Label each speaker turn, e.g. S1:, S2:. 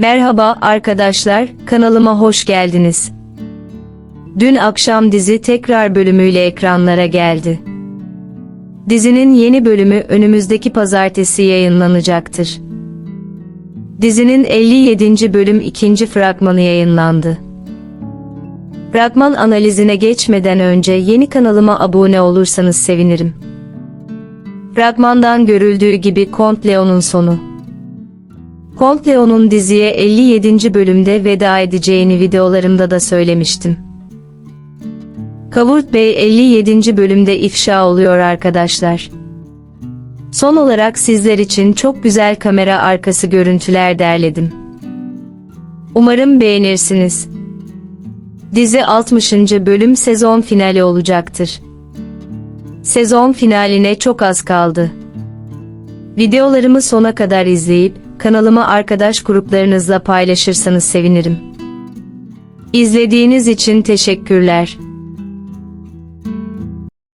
S1: Merhaba arkadaşlar, kanalıma hoş geldiniz. Dün akşam dizi tekrar bölümüyle ekranlara geldi. Dizinin yeni bölümü önümüzdeki pazartesi yayınlanacaktır. Dizinin 57. bölüm ikinci fragmanı yayınlandı. Fragman analizine geçmeden önce yeni kanalıma abone olursanız sevinirim. Fragmandan görüldüğü gibi Kont Leon'un sonu. Kont Leon'un diziye 57. bölümde veda edeceğini videolarımda da söylemiştim. Kavurt Bey 57. bölümde ifşa oluyor arkadaşlar. Son olarak sizler için çok güzel kamera arkası görüntüler derledim. Umarım beğenirsiniz. Dizi 60. bölüm sezon finali olacaktır. Sezon finaline çok az kaldı. Videolarımı sona kadar izleyip kanalımı arkadaş gruplarınızla paylaşırsanız sevinirim. İzlediğiniz için teşekkürler.